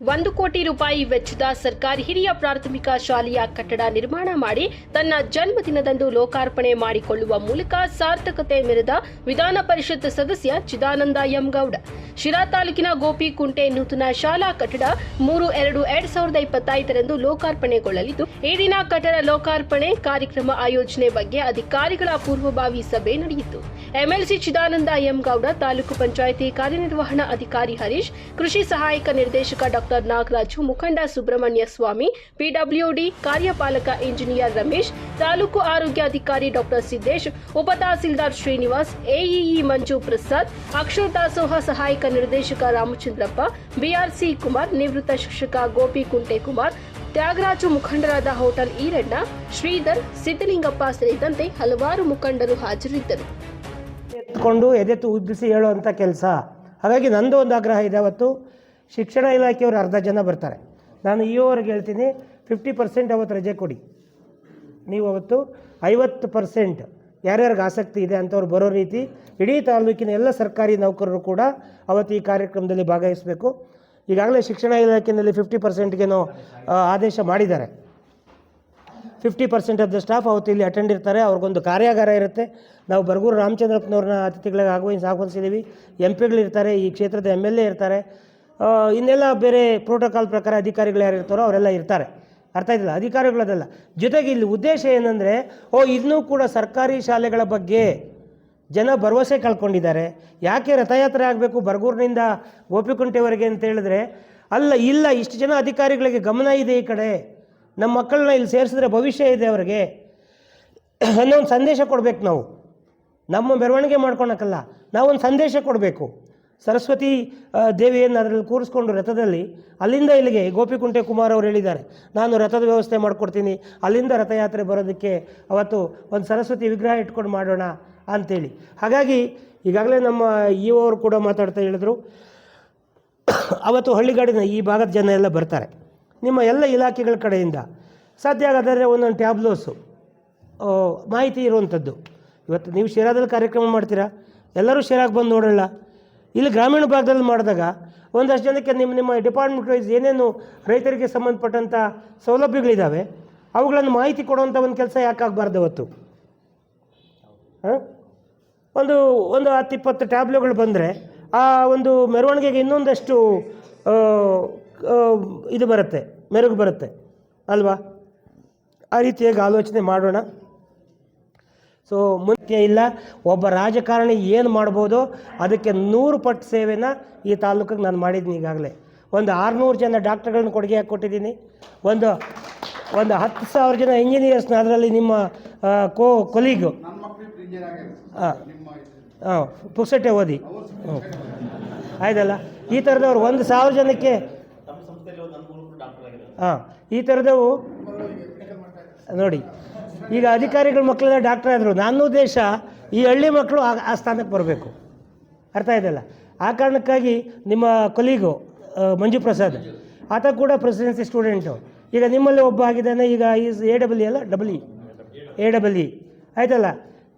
ಒಂದು ಕೋಟಿ ರೂಪಾಯಿ ವೆಚ್ಚದ ಸರ್ಕಾರಿ ಹಿರಿಯ ಪ್ರಾಥಮಿಕ ಶಾಲೆಯ ಕಟ್ಟಡ ನಿರ್ಮಾಣ ಮಾಡಿ ತನ್ನ ಜನ್ಮದಿನದಂದು ಲೋಕಾರ್ಪಣೆ ಮಾಡಿಕೊಳ್ಳುವ ಮೂಲಕ ಸಾರ್ಥಕತೆ ಮೆರೆದ ವಿಧಾನ ಪರಿಷತ್ ಸದಸ್ಯ ಚಿದಾನಂದ ಎಂಗೌಡ ಶಿರಾ ತಾಲೂಕಿನ ಗೋಪಿಕುಂಟೆ ನೂತನ ಶಾಲಾ ಕಟ್ಟಡ ಮೂರು ಎರಡು ಎರಡ್ ಸಾವಿರದ ಇಪ್ಪತ್ತೈದರಂದು ಲೋಕಾರ್ಪಣೆಗೊಳ್ಳಲಿದ್ದು, ಈ ದಿನ ಕಟ್ಟಡ ಲೋಕಾರ್ಪಣೆ ಕಾರ್ಯಕ್ರಮ ಆಯೋಜನೆ ಬಗ್ಗೆ ಅಧಿಕಾರಿಗಳ ಪೂರ್ವಭಾವಿ ಸಭೆ ನಡೆಯಿತು. ಎಂಎಲ್ಸಿ ಚಿದಾನಂದ ಎಂ ಗೌಡ ತಾಲೂಕು ಪಂಚಾಯಿತಿ ಕಾರ್ಯನಿರ್ವಹಣಾ ಅಧಿಕಾರಿ ಹರೀಶ್, ಕೃಷಿ ಸಹಾಯಕ ನಿರ್ದೇಶಕ ಡಾಕ್ಟರ್ ನಾಗರಾಜು, ಮುಖಂಡ ಸುಬ್ರಹ್ಮಣ್ಯ ಸ್ವಾಮಿ, ಪಿಡಬ್ಲ್ಯೂಡಿ ಕಾರ್ಯಪಾಲಕ ಇಂಜಿನಿಯರ್ ರಮೇಶ್, ತಾಲೂಕು ಆರೋಗ್ಯಾಧಿಕಾರಿ ಡಾಕ್ಟರ್ ಸಿದ್ದೇಶ್, ಉಪ ತಹಸೀಲ್ದಾರ್ ಶ್ರೀನಿವಾಸ್, ಎಇಇ ಮಂಜು ಪ್ರಸಾದ್, ಅಕ್ಷರ ದಾಸೋಹ ಸಹಾಯಕ ನಿರ್ದೇಶಕ ರಾಮಚಂದ್ರಪ್ಪ, ಬಿಆರ್ಸಿ ಕುಮಾರ್, ನಿವೃತ್ತ ಶಿಕ್ಷಕ ಗೋಪಿ ಕುಂಟೆ ಕುಮಾರ್ ತ್ಯಾಗರಾಜು ಮುಖಂಡರಾದ ಹೋಟೆಲ್ ಈರಣ್ಣ, ಶ್ರೀಧರ್ ಸಿದ್ದಲಿಂಗಪ್ಪ ಸೇರಿದಂತೆ ಹಲವಾರು ಮುಖಂಡರು ಹಾಜರಿದ್ದರು. ಎತ್ಕೊಂಡು ಎದೆತ್ತು ಉದ್ದಿಸಿ ಹೇಳುವಂಥ ಕೆಲಸ. ಹಾಗಾಗಿ ನಂದು ಒಂದು ಆಗ್ರಹ ಇದೆ ಅವತ್ತು. ಶಿಕ್ಷಣ ಇಲಾಖೆಯವರು ಅರ್ಧ ಜನ ಬರ್ತಾರೆ. ನಾನು ಇಯೋವರೆಗೆ ಹೇಳ್ತೀನಿ ಫಿಫ್ಟಿ ಪರ್ಸೆಂಟ್ ಅವತ್ತು ರಜೆ ಕೊಡಿ. ನೀವು ಅವತ್ತು ಐವತ್ತು ಪರ್ಸೆಂಟ್ ಯಾರ್ಯಾರಿಗೆ ಆಸಕ್ತಿ ಇದೆ ಅಂಥವ್ರು ಬರೋ ರೀತಿ, ಇಡೀ ತಾಲೂಕಿನ ಎಲ್ಲ ಸರ್ಕಾರಿ ನೌಕರರು ಕೂಡ ಅವತ್ತು ಈ ಕಾರ್ಯಕ್ರಮದಲ್ಲಿ ಭಾಗವಹಿಸಬೇಕು. ಈಗಾಗಲೇ ಶಿಕ್ಷಣ ಇಲಾಖೆಯಲ್ಲಿ ಫಿಫ್ಟಿ ಪರ್ಸೆಂಟ್ಗೇನೋ ಆದೇಶ ಮಾಡಿದ್ದಾರೆ. Fifty percent of the staff ಅವತ್ತು ಇಲ್ಲಿ ಅಟೆಂಡ್ ಇರ್ತಾರೆ. ಅವ್ರಿಗೊಂದು ಕಾರ್ಯಾಗಾರ ಇರುತ್ತೆ. ನಾವು ಬರಗೂರು ರಾಮಚಂದ್ರಪ್ಪನವ್ರನ್ನ ಅತಿಥಿಗಳಿಗೆ ಆಗವಹಿಸಿ ಆಹ್ವಾನಿಸಿದ್ದೀವಿ ಎಂ ಪಿಗಳಿರ್ತಾರೆ ಈ ಕ್ಷೇತ್ರದ ಎಂ ಎಲ್ ಎ ಇರ್ತಾರೆ. ಇನ್ನೆಲ್ಲ ಬೇರೆ ಪ್ರೋಟೋಕಾಲ್ ಪ್ರಕಾರ ಅಧಿಕಾರಿಗಳು ಯಾರು ಇರ್ತಾರೋ ಅವರೆಲ್ಲ ಇರ್ತಾರೆ. ಅರ್ಥ ಆಯ್ತಿಲ್ಲ? ಅಧಿಕಾರಿಗಳದೆಲ್ಲ ಜೊತೆಗೆ ಇಲ್ಲಿ ಉದ್ದೇಶ ಏನಂದರೆ, ಓ, ಇನ್ನೂ ಕೂಡ ಸರ್ಕಾರಿ ಶಾಲೆಗಳ ಬಗ್ಗೆ ಜನ ಭರವಸೆ ಕಳ್ಕೊಂಡಿದ್ದಾರೆ. ಯಾಕೆ ರಥಯಾತ್ರೆ ಆಗಬೇಕು ಬರಗೂರಿನಿಂದ ಗೋಪಿಕುಂಟೆವರೆಗೆ ಅಂತ ಹೇಳಿದ್ರೆ, ಅಲ್ಲ, ಇಲ್ಲ, ಇಷ್ಟು ಜನ ಅಧಿಕಾರಿಗಳಿಗೆ ಗಮನ ಇದೆ ಈ ಕಡೆ. ನಮ್ಮ ಮಕ್ಕಳನ್ನ ಇಲ್ಲಿ ಸೇರಿಸಿದ್ರೆ ಭವಿಷ್ಯ ಇದೆ ಅವರಿಗೆ ಅನ್ನೋ ಒಂದು ಸಂದೇಶ ಕೊಡಬೇಕು ನಾವು. ನಮ್ಮ ಮೆರವಣಿಗೆ ಮಾಡ್ಕೊಳಕ್ಕಲ್ಲ, ನಾವೊಂದು ಸಂದೇಶ ಕೊಡಬೇಕು. ಸರಸ್ವತಿ ದೇವಿಯನ್ನು ಅದರಲ್ಲಿ ಕೂರಿಸ್ಕೊಂಡು ರಥದಲ್ಲಿ, ಅಲ್ಲಿಂದ ಇಲ್ಲಿಗೆ, ಗೋಪಿಕುಂಟೆ ಕುಮಾರ್ ಅವರು ಹೇಳಿದ್ದಾರೆ, ನಾನು ರಥದ ವ್ಯವಸ್ಥೆ ಮಾಡಿಕೊಡ್ತೀನಿ, ಅಲ್ಲಿಂದ ರಥಯಾತ್ರೆ ಬರೋದಕ್ಕೆ ಅವತ್ತು ಒಂದು ಸರಸ್ವತಿ ವಿಗ್ರಹ ಇಟ್ಕೊಂಡು ಮಾಡೋಣ ಅಂಥೇಳಿ ಹಾಗಾಗಿ ಈಗಾಗಲೇ ನಮ್ಮ ಇ ಅವರು ಕೂಡ ಮಾತಾಡ್ತಾ ಹೇಳಿದ್ರು, ಅವತ್ತು ಹಳ್ಳಿಗಾಡಿನ ಈ ಭಾಗದ ಜನ ಎಲ್ಲ ಬರ್ತಾರೆ. ನಿಮ್ಮ ಎಲ್ಲ ಇಲಾಖೆಗಳ ಕಡೆಯಿಂದ. ಸಾಧ್ಯ ಆಗೋದಾದರೆ ಒಂದೊಂದು ಟ್ಯಾಬ್ಲೋಸು. ಮಾಹಿತಿ ಇರುವಂಥದ್ದು. ಇವತ್ತು ನೀವು ಶಿರಾದಲ್ಲಿ ಕಾರ್ಯಕ್ರಮ ಮಾಡ್ತೀರಾ? ಎಲ್ಲರೂ ಶಿರಾಗೆ ಬಂದು ನೋಡೋಲ್ಲ ಇಲ್ಲಿ ಗ್ರಾಮೀಣ ಭಾಗದಲ್ಲಿ ಮಾಡಿದಾಗ ಒಂದಷ್ಟು ಜನಕ್ಕೆ ನಿಮ್ಮ ನಿಮ್ಮ ಡಿಪಾರ್ಟ್ಮೆಂಟ್ ವೈಸ್ ಏನೇನು ರೈತರಿಗೆ ಸಂಬಂಧಪಟ್ಟಂಥ ಸೌಲಭ್ಯಗಳಿದ್ದಾವೆ ಅವುಗಳನ್ನು ಮಾಹಿತಿ ಕೊಡುವಂಥ ಒಂದು ಕೆಲಸ ಯಾಕೆ ಆಗಬಾರ್ದು ಅವತ್ತು? ಹಾಂ? ಒಂದು ಒಂದು ಹತ್ತು ಇಪ್ಪತ್ತು ಟ್ಯಾಬ್ಲೆಗಳು ಬಂದರೆ ಆ ಒಂದು ಮೆರವಣಿಗೆಗೆ ಇನ್ನೊಂದಷ್ಟು ಇದು ಬರುತ್ತೆ. ಮೆರುಗು ಬರುತ್ತೆ. ಅಲ್ವಾ? ಆ ರೀತಿಯಾಗಿ ಆಲೋಚನೆ ಮಾಡೋಣ. ಸೊ ಮುಂದೆ ಇಲ್ಲ. ಒಬ್ಬ ರಾಜಕಾರಣಿ ಏನು ಮಾಡ್ಬೋದು? ಅದಕ್ಕೆ ನೂರು ಪಟ್ಟು ಸೇವೆನ ಈ ತಾಲೂಕಿಗೆ ನಾನು ಮಾಡಿದ್ದೀನಿ ಈಗಾಗಲೇ. ಒಂದು ಆರುನೂರು ಜನ ಡಾಕ್ಟರ್ಗಳನ್ನ ಕೊಡುಗೆಯಾಗಿ ಕೊಟ್ಟಿದ್ದೀನಿ? ಒಂದು ಒಂದು ಹತ್ತು ಸಾವಿರ ಜನ ಇಂಜಿನಿಯರ್ಸ್ನ ಅದರಲ್ಲಿ ನಿಮ್ಮ ಕೋ ಕೊಲೀಗು ಹಾಂ ಹಾಂ ಪುಕ್ಸಟ್ಟೆ ಓದಿ. ಹ್ಞೂ ಆಯ್ತಲ್ಲ? ಈ ಥರದವ್ರು ಒಂದು ಸಾವಿರ ಜನಕ್ಕೆ ಹಾಂ, ಈ ಥರದವು ನೋಡಿ, ಈಗ ಅಧಿಕಾರಿಗಳ ಮಕ್ಕಳೆಲ್ಲ ಡಾಕ್ಟರ್ ಆದರು, ನನ್ನ ಉದ್ದೇಶ ಈ ಹಳ್ಳಿ ಮಕ್ಕಳು ಆ ಸ್ಥಾನಕ್ಕೆ ಬರಬೇಕು. ಅರ್ಥ ಇದೆಯಲ್ಲ ಆ ಕಾರಣಕ್ಕಾಗಿ ನಿಮ್ಮ ಕೊಲೀಗು ಮಂಜು ಪ್ರಸಾದ್ ಆತ ಕೂಡ ಪ್ರೆಸಿಡೆನ್ಸಿ ಸ್ಟೂಡೆಂಟು ಈಗ ನಿಮ್ಮಲ್ಲಿ ಒಬ್ಬ ಆಗಿದ್ದಾನೆ, ಈಗ ಈಸ್ ಎ ಡಬಲ್ ಇ ಅಲ್ಲ? Double E A double E ಆಯ್ತಲ್ಲ?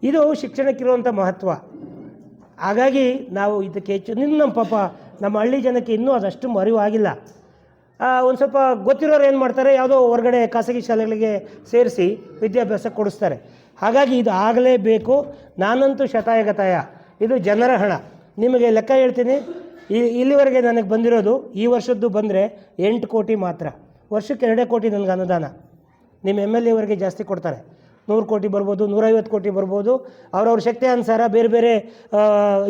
ಇದು ಶಿಕ್ಷಣಕ್ಕಿರುವಂಥ ಮಹತ್ವ. ಹಾಗಾಗಿ ನಾವು ಇದಕ್ಕೆ ಹೆಚ್ಚು, ನಿನ್ನ ಪಾಪ ನಮ್ಮ ಹಳ್ಳಿ ಜನಕ್ಕೆ ಇನ್ನೂ ಅದಷ್ಟು ಮರಿವು ಆಗಿಲ್ಲ. ಒಂದು ಸ್ವಲ್ಪ ಗೊತ್ತಿರೋರು ಏನು ಮಾಡ್ತಾರೆ, ಯಾವುದೋ ಹೊರಗಡೆ ಖಾಸಗಿ ಶಾಲೆಗಳಿಗೆ ಸೇರಿಸಿ ವಿದ್ಯಾಭ್ಯಾಸ ಕೊಡಿಸ್ತಾರೆ. ಹಾಗಾಗಿ ಇದು ಆಗಲೇಬೇಕು. ನಾನಂತೂ ಶತಾಯಗತಾಯ. ಇದು ಜನರ ಹಣ. ನಿಮಗೆ ಲೆಕ್ಕ ಹೇಳ್ತೀನಿ. ಇಲ್ಲಿವರೆಗೆ ನನಗೆ ಬಂದಿರೋದು, ಈ ವರ್ಷದ್ದು ಬಂದರೆ ಎಂಟು ಕೋಟಿ ಮಾತ್ರ. ವರ್ಷಕ್ಕೆ ಎರಡೇ ಕೋಟಿ ನನಗೆ ಅನುದಾನ. ನಿಮ್ಮ ಎಂ ಎಲ್ ಎವರೆಗೆ ಜಾಸ್ತಿ ಕೊಡ್ತಾರೆ. ನೂರು ಕೋಟಿ ಬರ್ಬೋದು, ನೂರೈವತ್ತು ಕೋಟಿ ಬರ್ಬೋದು. ಅವ್ರವ್ರ ಶಕ್ತಿ ಅನುಸಾರ ಬೇರೆ ಬೇರೆ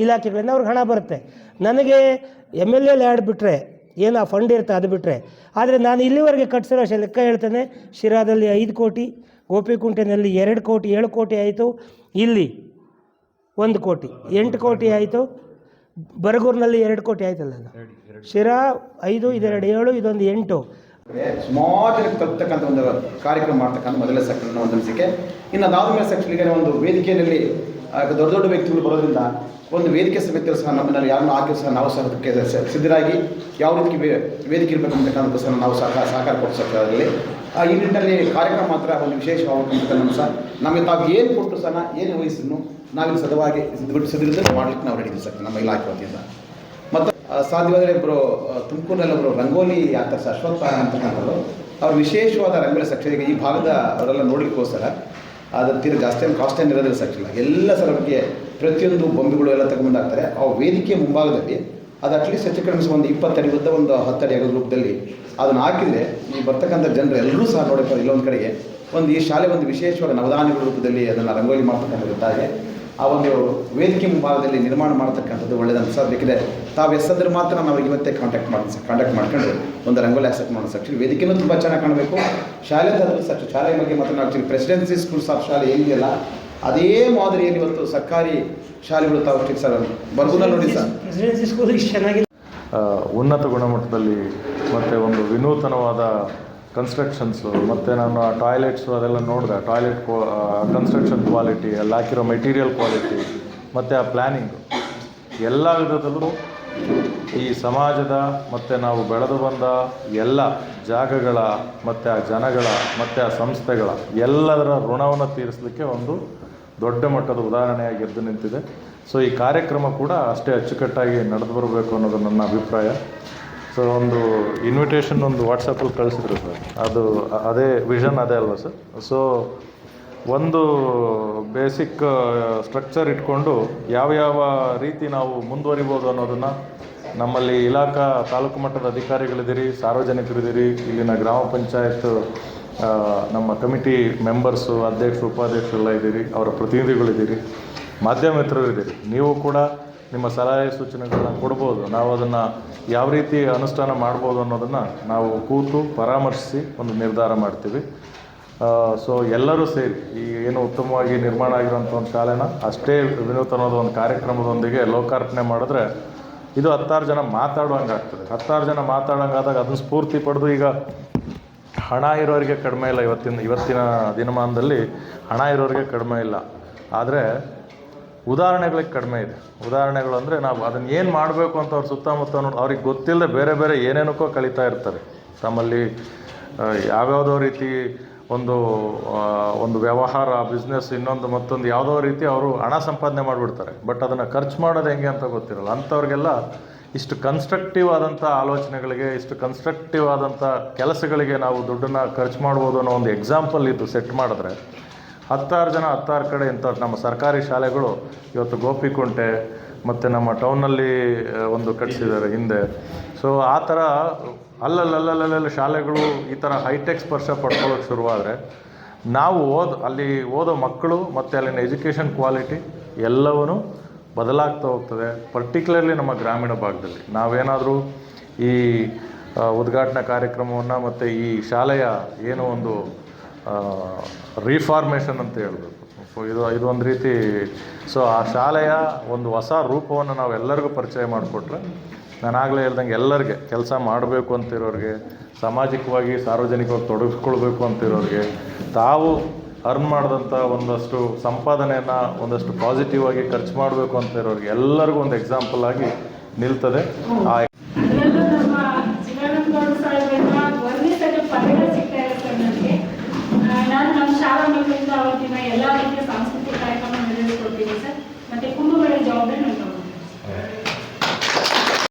ಇಲಾಖೆಗಳಿಂದ ಅವ್ರಿಗೆ ಹಣ ಬರುತ್ತೆ. ನನಗೆ ಎಂ ಎಲ್ ಎಲ್ಲಿ ಆ್ಯಡ್ ಬಿಟ್ಟರೆ ಏನು ಫಂಡ್ ಇರುತ್ತೆ ಅದು ಬಿಟ್ಟರೆ ಆದರೆ ನಾನು ಇಲ್ಲಿವರೆಗೆ ಕಟ್ಸಿರೋ ಲೆಕ್ಕ ಹೇಳ್ತೇನೆ, ಶಿರಾದಲ್ಲಿ ಐದು ಕೋಟಿ, ಗೋಪಿಕುಂಟೆನಲ್ಲಿ ಎರಡು ಕೋಟಿ, ಏಳು ಕೋಟಿ ಆಯಿತು. ಇಲ್ಲಿ ಒಂದು ಕೋಟಿ, ಎಂಟು ಕೋಟಿ ಆಯಿತು. ಬರಗೂರಿನಲ್ಲಿ ಎರಡು ಕೋಟಿ ಆಯ್ತಲ್ಲ ಶಿರಾ ಐದು, ಇದೆರಡು ಏಳು, ಇದೊಂದು ಎಂಟು. ಸ್ಮಾರ್ಟ್ ತಲುಪ್ತಕ್ಕಂಥ ಒಂದು ಕಾರ್ಯಕ್ರಮ ಮಾಡ್ತಕ್ಕಂಥ ಮೊದಲ ಸೆಕ್ಷನ್ ಒಂದು ಅನಿಸಿಕೆ. ಇನ್ನು ಅದಾದ ಮೇಲೆ ಸೆಕ್ಷನ್ಗೆ ಒಂದು ವೇದಿಕೆಯಲ್ಲಿ ದೊಡ್ಡ ದೊಡ್ಡ ವ್ಯಕ್ತಿಗಳು ಬರೋದ್ರಿಂದ ಒಂದು ವೇದಿಕೆ ಸಮಿತಿಯು ಸಹ ನಮ್ಮನ್ನಲ್ಲಿ ಯಾರನ್ನು ಹಾಕಿ ಸಹ ನಾವು ಸಹ ಅದಕ್ಕೆ ಸಿದ್ಧರಾಗಿ ಯಾವ ರೀತಿ ವೇದಿಕೆ ವೇದಿಕೆ ಇರಬೇಕಂತಕ್ಕಂಥ ಸಹ ನಾವು ಸಹ ಸಹಕಾರ ಅದರಲ್ಲಿ ಆ, ಈ ನಿಟ್ಟಿನಲ್ಲಿ ಕಾರ್ಯಕ್ರಮ ಮಾತ್ರ ಒಂದು ವಿಶೇಷವಾಗಬೇಕಂತಕ್ಕಂಥ ಸಹ ನಮಗೆ ತಾವು ಏನು ಕೊಟ್ಟು ಸಹ ಏನು ವಯಸ್ಸನ್ನು ನಾವಿಲ್ಲಿ ಸದವಾಗಿ ಸಿದ್ಧಪಡಿಸಿದ್ರಿಂದ ಮಾಡಲಿಕ್ಕೆ ನಾವು ರೆಡಿ ಸರ್ ನಮ್ಮ ಇಲಾಖೆ ವತಿಯಿಂದ. ಮತ್ತು ಸಾಧ್ಯವಾದರೆ ಇಬ್ಬರು ತುಮಕೂರಿನಲ್ಲಿ ಒಬ್ಬರು ರಂಗೋಲಿ ಆಗ್ತಾರೆ ಸರ್ ಅಶ್ವತ್ಥ ಅಂತಕ್ಕಂಥವ್ರು ಅವ್ರ ವಿಶೇಷವಾದ ರಂಗೋಲಿ ಸಕ್ಷರಿಗೆ ಈ ಭಾಗದ ಅವರೆಲ್ಲ ನೋಡಲಿಕ್ಕೋಸ್ಕರ ಅದು ತೀರ ಜಾಸ್ತಿ ಏನು ಕಾಸ್ಟ್ ಏನು ಇರೋದಿಲ್ಲ ಸಾಕಿಲ್ಲ ಎಲ್ಲ ಬಗ್ಗೆ ಪ್ರತಿಯೊಂದು ಬೊಂಬೆಗಳು ಎಲ್ಲ ಹಾಕ್ತಾರೆ ಆ ವೇದಿಕೆ ಮುಂಭಾಗದಲ್ಲಿ ಅದು ಅಟ್ಲೀಸ್ಟ್ ಹೆಚ್ಚು ಕಡಿಮೆ ಒಂದು ಇಪ್ಪತ್ತಡಿ ಉದ್ದ ಒಂದು ಹತ್ತಡಿ ಆಗೋದು ರೂಪದಲ್ಲಿ ಅದನ್ನು ಹಾಕಿದರೆ ಈ ಬರ್ತಕ್ಕಂಥ ಜನರು ಎಲ್ಲರೂ ಸಹ ನೋಡಬೇಕು ಇಲ್ಲೊಂದು ಕಡೆಗೆ ಒಂದು ಈ ಶಾಲೆ ಒಂದು ವಿಶೇಷವಾದ ನವದಾನಿಗಳ ರೂಪದಲ್ಲಿ ಅದನ್ನು ರಂಗೋಲಿ ಮಾಡ್ತಕ್ಕಂಥದ್ದು ಗೊತ್ತಾಗೆ ಆ ಒಂದು ವೇದಿಕೆ ಮುಂಭಾಗದಲ್ಲಿ ನಿರ್ಮಾಣ ಮಾಡ್ತಕ್ಕಂಥದ್ದು ಒಳ್ಳೆಯದು ಸರ್ ಬೇಕಿದೆ ತಾವು ಎಸ್ಸಂದ್ರೆ ಮಾತ್ರ ನಾವು ಅವ್ರಿಗೆ ಇವತ್ತೇ ಕಾಂಟ್ಯಾಕ್ಟ್ ಮಾಡಿ ಸರ್ ಕಾಂಟ್ಯಾಕ್ಟ್ ಮಾಡ್ಕೊಂಡು ಒಂದು ರಂಗೋಲಿ ಆಸಕ್ಟ್ ಮಾಡೋ ಆ್ಯಕ್ಚುಲಿ ವೇದಿಕೆನೂ ತುಂಬ ಚೆನ್ನಾಗಿ ಕಾಣಬೇಕು. ಶಾಲೆ ತರಲು ಸರ್ ಶಾಲೆ ಬಗ್ಗೆ ಮಾತ್ರ ನಾವು ಆ್ಯಕ್ಚುಲಿ ಪ್ರೆಸಿಡೆನ್ಸಿ ಸ್ಕೂಲ್ಸ್ ಆಫ್ ಶಾಲೆ ಏನಿದೆಯಲ್ಲ ಅದೇ ಮಾದರಿಯಲ್ಲಿ ಇವತ್ತು ಸರ್ಕಾರಿ ಶಾಲೆಗಳು ತಾವು ಸರ್ ಬರ್ಗುನಲ್ಲಿ ನೋಡಿ ಸರ್. ಪ್ರೆಸಿಡೆನ್ಸಿ ಸ್ಕೂಲ್ ಇಷ್ಟು ಚೆನ್ನಾಗಿ ಉನ್ನತ ಗುಣಮಟ್ಟದಲ್ಲಿ ಮತ್ತು ಒಂದು ವಿನೂತನವಾದ ಕನ್ಸ್ಟ್ರಕ್ಷನ್ಸು ಮತ್ತು ನಾನು ಆ ಟಾಯ್ಲೆಟ್ಸು ಅದೆಲ್ಲ ನೋಡಿದೆ. ಟಾಯ್ಲೆಟ್ ಕನ್ಸ್ಟ್ರಕ್ಷನ್ ಕ್ವಾಲಿಟಿ ಅಲ್ಲಿ ಹಾಕಿರೋ ಮೆಟೀರಿಯಲ್ ಕ್ವಾಲಿಟಿ ಮತ್ತು ಆ ಪ್ಲ್ಯಾನಿಂಗ್ ಎಲ್ಲ ವಿಧದಲ್ಲೂ ಈ ಸಮಾಜದ ಮತ್ತು ನಾವು ಬೆಳೆದು ಬಂದ ಎಲ್ಲ ಜಾಗಗಳ, ಮತ್ತು ಆ ಜನಗಳ, ಮತ್ತು ಆ ಸಂಸ್ಥೆಗಳ ಎಲ್ಲದರ ಋಣವನ್ನು ತೀರಿಸಲಿಕ್ಕೆ ಒಂದು ದೊಡ್ಡ ಮಟ್ಟದ ಉದಾಹರಣೆಯಾಗಿ ಎದ್ದು ನಿಂತಿದೆ. ಸೊ ಈ ಕಾರ್ಯಕ್ರಮ ಕೂಡ ಅಷ್ಟೇ ಅಚ್ಚುಕಟ್ಟಾಗಿ ನಡೆದು ಬರಬೇಕು ಅನ್ನೋದು ನನ್ನ ಅಭಿಪ್ರಾಯ. ಸೊ ಒಂದು ಇನ್ವಿಟೇಷನ್ ಒಂದು ವಾಟ್ಸಪ್ಪಲ್ಲಿ ಕಳಿಸಿದ್ರು ಸರ್. ಅದು ಅದೇ ವಿಷನ್ ಅದೇ ಅಲ್ವಾ ಸರ್? ಸೊ ಒಂದು ಬೇಸಿಕ್ ಸ್ಟ್ರಕ್ಚರ್ ಇಟ್ಕೊಂಡು ಯಾವ ರೀತಿ ನಾವು ಮುಂದುವರಿಬೋದು ಅನ್ನೋದನ್ನು ನಮ್ಮಲ್ಲಿ ಇಲಾಖಾ ತಾಲೂಕು ಮಟ್ಟದ ಅಧಿಕಾರಿಗಳಿದ್ದೀರಿ, ಸಾರ್ವಜನಿಕರಿದ್ದೀರಿ, ಇಲ್ಲಿನ ಗ್ರಾಮ ಪಂಚಾಯತ್ ನಮ್ಮ ಕಮಿಟಿ ಮೆಂಬರ್ಸು ಅಧ್ಯಕ್ಷರು, ಉಪಾಧ್ಯಕ್ಷರೆಲ್ಲ ಇದ್ದೀರಿ, ಅವರ ಪ್ರತಿನಿಧಿಗಳಿದ್ದೀರಿ, ಮಾಧ್ಯಮ ಮಿತ್ರರು ಇದ್ದೀರಿ ನೀವು ಕೂಡ ನಿಮ್ಮ ಸಲಹೆ ಸೂಚನೆಗಳನ್ನ ಕೊಡ್ಬೋದು. ನಾವು ಅದನ್ನು ಯಾವ ರೀತಿ ಅನುಷ್ಠಾನ ಮಾಡ್ಬೋದು ಅನ್ನೋದನ್ನು ನಾವು ಕೂತು ಪರಾಮರ್ಶಿಸಿ ಒಂದು ನಿರ್ಧಾರ ಮಾಡ್ತೀವಿ. ಸೊ ಎಲ್ಲರೂ ಸೇರಿ ಈ ಏನು ಉತ್ತಮವಾಗಿ ನಿರ್ಮಾಣ ಆಗಿರುವಂಥ ಒಂದು ಶಾಲೆನ ಅಷ್ಟೇ ವಿನೂತನವಾದ ಒಂದು ಕಾರ್ಯಕ್ರಮದೊಂದಿಗೆ ಲೋಕಾರ್ಪಣೆ ಮಾಡಿದ್ರೆ ಇದು ಹತ್ತಾರು ಜನ ಮಾತಾಡುವಂಗೆ ಆಗ್ತದೆ. ಹತ್ತಾರು ಜನ ಮಾತಾಡೋಂಗಾದಾಗ ಅದನ್ನು ಸ್ಫೂರ್ತಿ ಪಡೆದು ಈಗ ಹಣ ಇರೋರಿಗೆ ಕಡಿಮೆ ಇಲ್ಲ. ಇವತ್ತಿನ ಇವತ್ತಿನ ದಿನಮಾನದಲ್ಲಿ ಹಣ ಇರೋರಿಗೆ ಕಡಿಮೆ ಇಲ್ಲ. ಆದರೆ ಉದಾಹರಣೆಗಳಿಗೆ ಕಡಿಮೆ ಇದೆ. ಉದಾಹರಣೆಗಳು ಅಂದರೆ ನಾವು ಅದನ್ನು ಏನು ಮಾಡಬೇಕು ಅಂತ ಅವ್ರ ಸುತ್ತಮುತ್ತ ನೋಡಿ ಅವ್ರಿಗೆ ಗೊತ್ತಿಲ್ಲದೆ ಬೇರೆ ಬೇರೆ ಏನೇನಕ್ಕೋ ಕಲಿತಾ ಇರ್ತಾರೆ. ತಮ್ಮಲ್ಲಿ ಯಾವ್ಯಾವುದೋ ರೀತಿ ಒಂದು ಒಂದು ವ್ಯವಹಾರ ಬಿಸ್ನೆಸ್ ಇನ್ನೊಂದು ಮತ್ತೊಂದು ಯಾವುದೋ ರೀತಿ ಅವರು ಹಣ ಸಂಪಾದನೆ ಮಾಡಿಬಿಡ್ತಾರೆ. ಬಟ್ ಅದನ್ನು ಖರ್ಚು ಮಾಡೋದು ಹೆಂಗೆ ಅಂತ ಗೊತ್ತಿರಲ್ಲ. ಅಂಥವ್ರಿಗೆಲ್ಲ ಇಷ್ಟು ಕನ್ಸ್ಟ್ರಕ್ಟಿವ್ ಆದಂಥ ಆಲೋಚನೆಗಳಿಗೆ, ಇಷ್ಟು ಕನ್ಸ್ಟ್ರಕ್ಟಿವ್ ಆದಂಥ ಕೆಲಸಗಳಿಗೆ ನಾವು ದುಡ್ಡನ್ನು ಖರ್ಚು ಮಾಡ್ಬೋದು ಅನ್ನೋ ಒಂದು ಎಕ್ಸಾಂಪಲ್ ಇದು ಸೆಟ್ ಮಾಡಿದ್ರೆ ಹತ್ತಾರು ಜನ, ಹತ್ತಾರು ಕಡೆ ಇಂಥ ನಮ್ಮ ಸರ್ಕಾರಿ ಶಾಲೆಗಳು ಇವತ್ತು ಗೋಪಿಕುಂಟೆ ಮತ್ತು ನಮ್ಮ ಟೌನಲ್ಲಿ ಒಂದು ಕಟ್ಟಿಸಿದ್ದಾರೆ ಹಿಂದೆ. ಸೊ ಆ ಥರ ಅಲ್ಲಲ್ಲಲ್ಲಲ್ಲಲ್ಲಿ ಶಾಲೆಗಳು ಈ ಥರ ಹೈಟೆಕ್ ಸ್ಪರ್ಶ ಪಡ್ಕೊಳ್ಳೋಕೆ ಶುರುವಾದರೆ ನಾವು ಓದ್, ಅಲ್ಲಿ ಓದೋ ಮಕ್ಕಳು ಮತ್ತು ಅಲ್ಲಿನ ಎಜುಕೇಷನ್ ಕ್ವಾಲಿಟಿ ಎಲ್ಲವೂ ಬದಲಾಗ್ತಾ ಹೋಗ್ತದೆ, ಪರ್ಟಿಕ್ಯುಲರ್ಲಿ ನಮ್ಮ ಗ್ರಾಮೀಣ ಭಾಗದಲ್ಲಿ. ನಾವೇನಾದರೂ ಈ ಉದ್ಘಾಟನಾ ಕಾರ್ಯಕ್ರಮವನ್ನು ಮತ್ತು ಈ ಶಾಲೆಯ ಏನೋ ಒಂದು ರಿಫಾರ್ಮೇಷನ್ ಅಂತ ಹೇಳ್ಬೇಕು. ಸೊ ಇದು ಇದು ಒಂದು ರೀತಿ ಸೊ ಆ ಶಾಲೆಯ ಒಂದು ಹೊಸ ರೂಪವನ್ನು ನಾವು ಎಲ್ಲರಿಗೂ ಪರಿಚಯ ಮಾಡಿಕೊಟ್ರೆ, ನಾನು ಆಗಲೇ ಹೇಳ್ದಂಗೆ ಎಲ್ಲರಿಗೆ ಕೆಲಸ ಮಾಡಬೇಕು ಅಂತಿರೋರಿಗೆ, ಸಾಮಾಜಿಕವಾಗಿ ಸಾರ್ವಜನಿಕವಾಗಿ ತೊಡಗಿಸ್ಕೊಳ್ಬೇಕು ಅಂತಿರೋರಿಗೆ, ತಾವು ಅರ್ನ್ ಮಾಡಿದಂಥ ಒಂದಷ್ಟು ಸಂಪಾದನೆಯನ್ನು ಒಂದಷ್ಟು ಪಾಸಿಟಿವ್ ಆಗಿ ಖರ್ಚು ಮಾಡಬೇಕು ಅಂತ ಇರೋರಿಗೆ ಎಲ್ಲರಿಗೂ ಒಂದು ಎಕ್ಸಾಂಪಲ್ ಆಗಿ ನಿಲ್ತದೆ. ಆ ಶಾಲಾ ಮಕ್ಕಳಿಂದ ಅವತ್ತಿನ ಎಲ್ಲ ರೀತಿಯ ಸಾಂಸ್ಕೃತಿಕ ಕಾರ್ಯಕ್ರಮ ನಡೆಸಿಕೊಡ್ತೀವಿ ಸರ್. ಮತ್ತೆ ಕುಂಭಗಳ ಜವಾಬ್ದಾರಿ ನಮ್ಮ